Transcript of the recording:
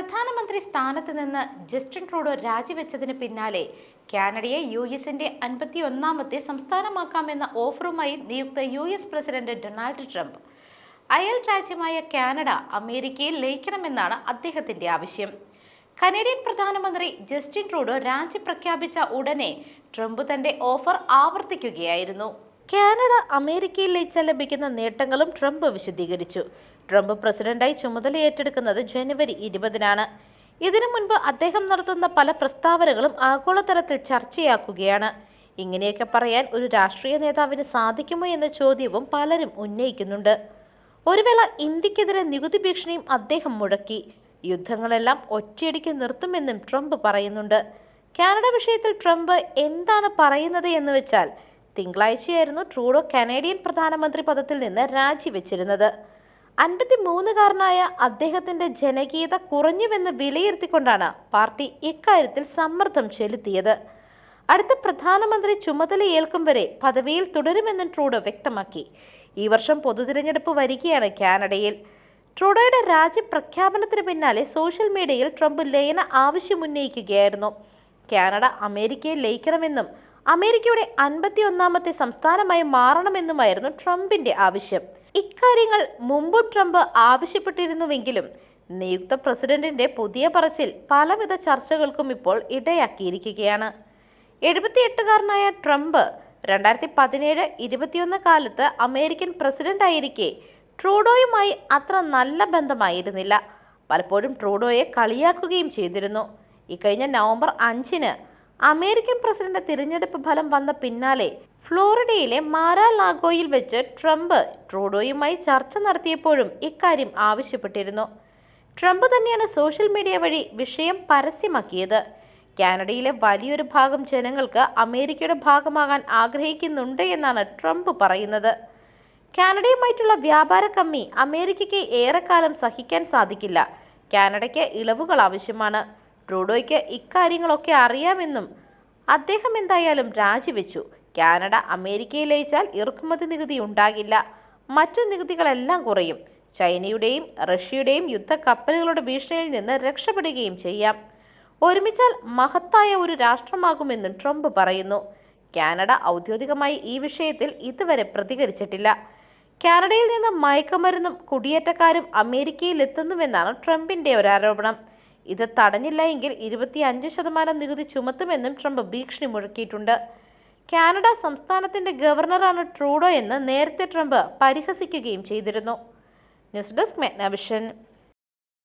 പ്രധാനമന്ത്രി സ്ഥാനത്ത് നിന്ന് ജസ്റ്റിൻ ട്രൂഡോ രാജിവെച്ചതിന് പിന്നാലെ കാനഡയെ യു എസിന്റെ അൻപത്തി ഒന്നാമത്തെ സംസ്ഥാനമാക്കാമെന്ന ഓഫറുമായി നിയുക്ത U S president Donald Trump. അയൽ രാജ്യമായ കാനഡ അമേരിക്കയിൽ ലയിക്കണമെന്നാണ് അദ്ദേഹത്തിന്റെ ആവശ്യം. കനേഡിയൻ പ്രധാനമന്ത്രി ജസ്റ്റിൻ ട്രൂഡോ രാജി പ്രഖ്യാപിച്ച ഉടനെ ട്രംപ് തന്റെ ഓഫർ ആവർത്തിക്കുകയായിരുന്നു. കാനഡ അമേരിക്കയിൽ ലയിച്ചാൽ ലഭിക്കുന്ന നേട്ടങ്ങളും ട്രംപ് വിശദീകരിച്ചു. ട്രംപ് പ്രസിഡന്റായി ചുമതല ഏറ്റെടുക്കുന്നത് ജനുവരി ഇരുപതിനാണ്. ഇതിനു മുൻപ് അദ്ദേഹം നടത്തുന്ന പല പ്രസ്താവനകളും ആഗോളതലത്തിൽ ചർച്ചയാക്കുകയാണ്. ഇങ്ങനെയൊക്കെ പറയാൻ ഒരു രാഷ്ട്രീയ നേതാവിന് സാധിക്കുമോ എന്ന ചോദ്യവും പലരും ഉന്നയിക്കുന്നുണ്ട്. ഒരു വേള ഇന്ത്യക്കെതിരെ നികുതി ഭീഷണിയും അദ്ദേഹം മുഴക്കി. യുദ്ധങ്ങളെല്ലാം ഒറ്റയടിക്ക് നിർത്തുമെന്നും ട്രംപ് പറയുന്നുണ്ട്. കാനഡ വിഷയത്തിൽ ട്രംപ് എന്താണ് പറയുന്നത് എന്ന് വെച്ചാൽ തിങ്കളാഴ്ചയായിരുന്നു ട്രൂഡോ കനേഡിയൻ പ്രധാനമന്ത്രി പദത്തിൽ നിന്ന് രാജിവെച്ചിരുന്നത്. അൻപത്തി മൂന്നുകാരനായ അദ്ദേഹത്തിന്റെ ജനകീയത കുറഞ്ഞുവെന്ന് വിലയിരുത്തിക്കൊണ്ടാണ് പാർട്ടി ഇക്കാര്യത്തിൽ സമ്മർദ്ദം ചെലുത്തിയത്. അടുത്ത പ്രധാനമന്ത്രി ചുമതലയേൽക്കും വരെ പദവിയിൽ തുടരുമെന്നും ട്രൂഡോ വ്യക്തമാക്കി. ഈ വർഷം പൊതുതിരഞ്ഞെടുപ്പ് വരികയാണ് കാനഡയിൽ. ട്രൂഡോയുടെ രാജ്യപ്രഖ്യാപനത്തിന് പിന്നാലെ സോഷ്യൽ മീഡിയയിൽ ട്രംപ് ലയന ആവശ്യമുന്നയിക്കുകയായിരുന്നു കാനഡ അമേരിക്കയെ ലയിക്കണമെന്നും അമേരിക്കയുടെ അൻപത്തി ഒന്നാമത്തെ സംസ്ഥാനമായി മാറണമെന്നുമായിരുന്നു ട്രംപിന്റെ ആവശ്യം. ഇക്കാര്യങ്ങൾ മുമ്പും ട്രംപ് ആവശ്യപ്പെട്ടിരുന്നുവെങ്കിലും നിയുക്ത പ്രസിഡന്റിന്റെ പുതിയ പറച്ചിൽ പലവിധ ചർച്ചകൾക്കും ഇപ്പോൾ ഇടയാക്കിയിരിക്കുകയാണ്. എഴുപത്തിയെട്ടുകാരനായ ട്രംപ് രണ്ടായിരത്തി പതിനേഴ് ഇരുപത്തിയൊന്ന് കാലത്ത് അമേരിക്കൻ പ്രസിഡന്റ് ആയിരിക്കെ ട്രൂഡോയുമായി അത്ര നല്ല ബന്ധമായിരുന്നില്ല. പലപ്പോഴും ട്രൂഡോയെ കളിയാക്കുകയും ചെയ്തിരുന്നു. ഇക്കഴിഞ്ഞ നവംബർ അഞ്ചിന് അമേരിക്കൻ പ്രസിഡന്റ് തിരഞ്ഞെടുപ്പ് ഫലം വന്ന പിന്നാലെ ഫ്ലോറിഡയിലെ മാരാ ലാഗോയിൽ വെച്ച് ട്രംപ് ട്രൂഡോയുമായി ചർച്ച നടത്തിയപ്പോഴും ഇക്കാര്യം ആവശ്യപ്പെട്ടിരുന്നു. ട്രംപ് തന്നെയാണ് സോഷ്യൽ മീഡിയ വഴി വിഷയം പരസ്യമാക്കിയത്. കാനഡയിലെ വലിയൊരു ഭാഗം ജനങ്ങൾക്ക് അമേരിക്കയുടെ ഭാഗമാകാൻ ആഗ്രഹിക്കുന്നുണ്ട് എന്നാണ് ട്രംപ് പറയുന്നത്. കാനഡയുമായിട്ടുള്ള വ്യാപാര കമ്മി അമേരിക്കയ്ക്ക് ഏറെക്കാലം സഹിക്കാൻ സാധിക്കില്ല. കാനഡയ്ക്ക് ഇളവുകൾ ആവശ്യമാണ്. ട്രൂഡോയ്ക്ക് ഇക്കാര്യങ്ങളൊക്കെ അറിയാമെന്നും അദ്ദേഹം എന്തായാലും രാജിവെച്ചു. കാനഡ അമേരിക്കയിൽ ലയിച്ചാൽ ഇറക്കുമതി നികുതി ഉണ്ടാകില്ല. മറ്റു നികുതികളെല്ലാം കുറയും. ചൈനയുടെയും റഷ്യയുടെയും യുദ്ധ കപ്പലുകളുടെ ഭീഷണിയിൽ നിന്ന് രക്ഷപ്പെടുകയും ചെയ്യാം. ഒരുമിച്ചാൽ മഹത്തായ ഒരു രാഷ്ട്രമാകുമെന്നും ട്രംപ് പറയുന്നു. കാനഡ ഔദ്യോഗികമായി ഈ വിഷയത്തിൽ ഇതുവരെ പ്രതികരിച്ചിട്ടില്ല. കാനഡയിൽ നിന്ന് മയക്കുമരുന്നും കുടിയേറ്റക്കാരും അമേരിക്കയിൽ എത്തുന്നുവെന്നാണ് ട്രംപിന്റെ ഒരു ആരോപണം ഇത് തടഞ്ഞില്ല എങ്കിൽ ഇരുപത്തിയഞ്ച് ശതമാനം നികുതി ചുമത്തുമെന്നും ട്രംപ് ഭീഷണി മുഴക്കിയിട്ടുണ്ട്. കാനഡ സംസ്ഥാനത്തിന്റെ ഗവർണറാണ് ട്രൂഡോ എന്ന് നേരത്തെ ട്രംപ് പരിഹസിക്കുകയും ചെയ്തിരുന്നു. News desk മെഗ്നാവിഷൻ